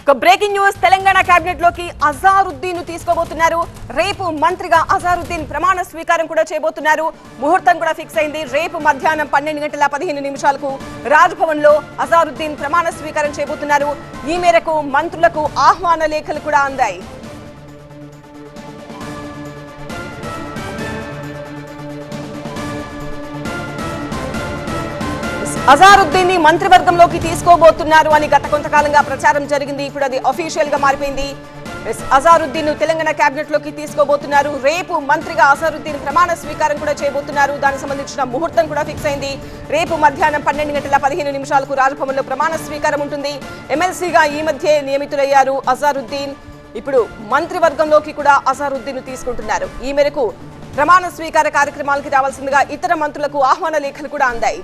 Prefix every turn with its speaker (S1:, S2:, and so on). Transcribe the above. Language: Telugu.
S1: ఒక బ్రేకింగ్ న్యూస్ తెలంగాణ కేబినెట్లోకి అజారుద్దీన్ తీసుకోబోతున్నారు. రేపు మంత్రిగా అజారుద్దీన్ ప్రమాణ స్వీకారం కూడా చేయబోతున్నారు. ముహూర్తం కూడా ఫిక్స్ అయింది. రేపు మధ్యాహ్నం పన్నెండు గంటల పదిహేను నిమిషాలకు రాజ్భవన్లో అజారుద్దీన్ ప్రమాణ స్వీకారం చేయబోతున్నారు. ఈ మేరకు మంత్రులకు ఆహ్వాన లేఖలు కూడా అందాయి. అజారుద్దీన్ని మంత్రివర్గంలోకి తీసుకోబోతున్నారు అని గత కొంతకాలంగా ప్రచారం జరిగింది. ఇప్పుడు అది అఫీషియల్గా మారిపోయింది. అజారుద్దీన్ను తెలంగాణ కేబినెట్లోకి తీసుకోబోతున్నారు. రేపు మంత్రిగా అజారుద్దీన్ ప్రమాణ స్వీకారం కూడా చేయబోతున్నారు. దానికి సంబంధించిన ముహూర్తం కూడా ఫిక్స్ అయింది. రేపు మధ్యాహ్నం పన్నెండు గంటల పదిహేను నిమిషాలకు రాజ్భవన్లో ప్రమాణ స్వీకారం ఉంటుంది. ఎమ్మెల్సీగా ఈ మధ్య నియమితులయ్యారు అజారుద్దీన్. ఇప్పుడు మంత్రివర్గంలోకి కూడా అజారుద్దీన్ తీసుకుంటున్నారు. ఈ మేరకు ప్రమాణ స్వీకార కార్యక్రమాలకి రావాల్సిందిగా ఇతర మంత్రులకు ఆహ్వాన లేఖలు కూడా అందాయి.